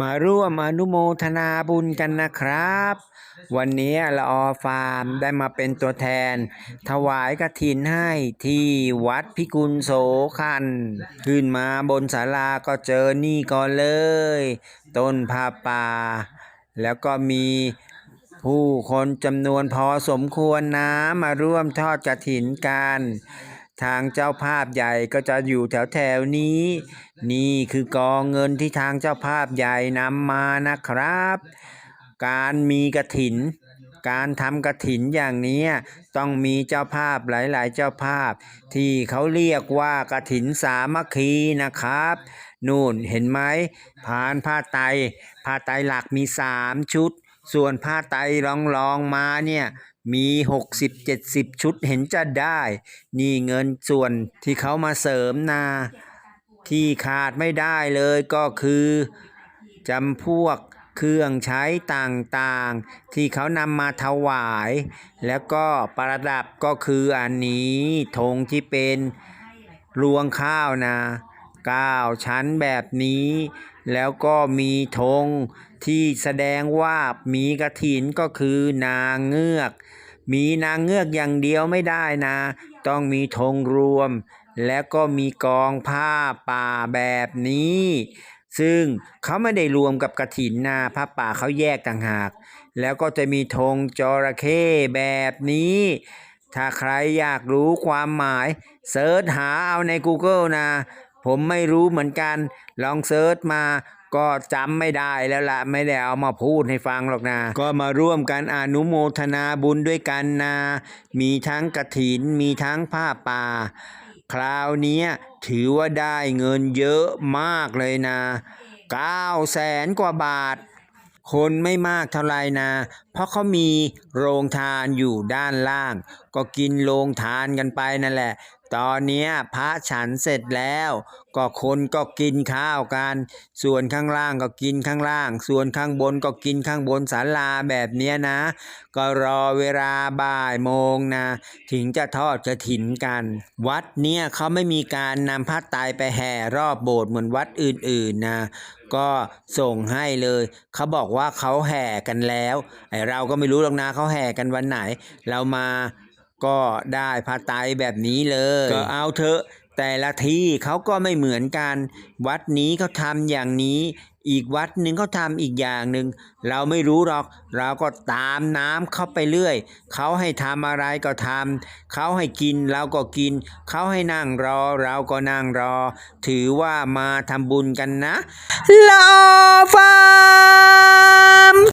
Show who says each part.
Speaker 1: มาร่วมอนุโมทนาบุญกันนะครับ วันนี้ละออฟาร์มได้มาเป็นตัวแทน ถวายกระถินให้ที่วัดพิกุลโสคัน ขึ้นมาบนศาลาก็เจอนี่ก่อนเลย ต้นผ้าป่า แล้วก็มีผู้คนจำนวนพอสมควรนะมาร่วมทอดกระถินกัน ทางเจ้าภาพใหญ่ก็จะอยู่แถวแถวนี้ นี่คือกองเงินที่ทางเจ้าภาพใหญ่นำมานะครับ การมีกระถิน การทำกระถินอย่างนี้ต้องมีเจ้าภาพหลาย ๆ เจ้าภาพ ที่เขาเรียกว่ากระถินสามัคคีนะครับ นู่นเห็นไหมผ่านผ้าไตผ้าไตหลักมีสามชุด ส่วนผ้าไตรองรองๆมาเนี่ย มีหกสิบเจ็ดสิบชุดเห็นจะได้ นี่เงินส่วนที่เขามาเสริมนา ที่ขาดไม่ได้เลยก็คือจำพวกเครื่องใช้ต่างๆ ที่เขานำมาถวาย แล้วก็ประดับก็คืออันนี้ธงที่เป็นรวงข้าวนะเก้าชั้นแบบนี้ แล้วก็มีธงที่แสดงว่ามีกระถินก็คือนางเงือก มีนางเงือกอย่างเดียวไม่ได้นะ ต้องมีธงรวม แล้วก็มีกองผ้าป่าแบบนี้ ซึ่งเขาไม่ได้รวมกับกระถินนะผ้าป่าเขาแยกต่างหาก แล้วก็จะมีธงจระเข้แบบนี้ ถ้าใครอยากรู้ความหมายเซิร์ชหาเอาใน Google นะ ผมไม่รู้เหมือนกัน ลองเซิร์ชมาก็จำไม่ได้แล้วละไม่ได้เอามาพูดให้ฟังหรอกนะ ก็มาร่วมกันอนุโมทนาบุญด้วยกันนะ มีทั้งกระถิน มีทั้งผ้าป่า คราวนี้ถือว่าได้เงินเยอะมากเลยนะ9แสนกว่าบาท คนไม่มากเท่าไหร่นะ เพราะเขามีโรงทานอยู่ด้านล่าง ก็กินโรงทานกันไปนั่นแหละ ตอนนี้พระฉันเสร็จแล้ว ก็คนก็กินข้าวกัน ส่วนข้างล่างก็กินข้างล่าง ส่วนข้างบนก็กินข้างบนศาลาแบบเนี้ยนะ ก็รอเวลาบ่ายโมงนะ ถึงจะทอดกระถินกัน วัดเนี่ยเขาไม่มีการนำผ้าไตรไปแห่รอบโบสถ์เหมือนวัดอื่นๆนะก็ส่งให้เลย เขาบอกว่าเขาแห่กันแล้วไอเราก็ไม่รู้หรอกนะเขาแห่กันวันไหน เรามา ก็ได้ผ้าไตรแบบนี้เลย ก็เอาเถอะ แต่ละที่เขาก็ไม่เหมือนกัน วัดนี้เขาทำอย่างนี้ อีกวัดหนึ่งเขาทำอีกอย่างหนึ่งเราไม่รู้หรอก เราก็ตามน้ำเข้าไปเรื่อย เขาให้ทำอะไรก็ทำเขาให้กินเราก็กิน เขาให้นั่งรอ เราก็นั่งรอ ถือว่ามาทำบุญกันนะ
Speaker 2: ละออ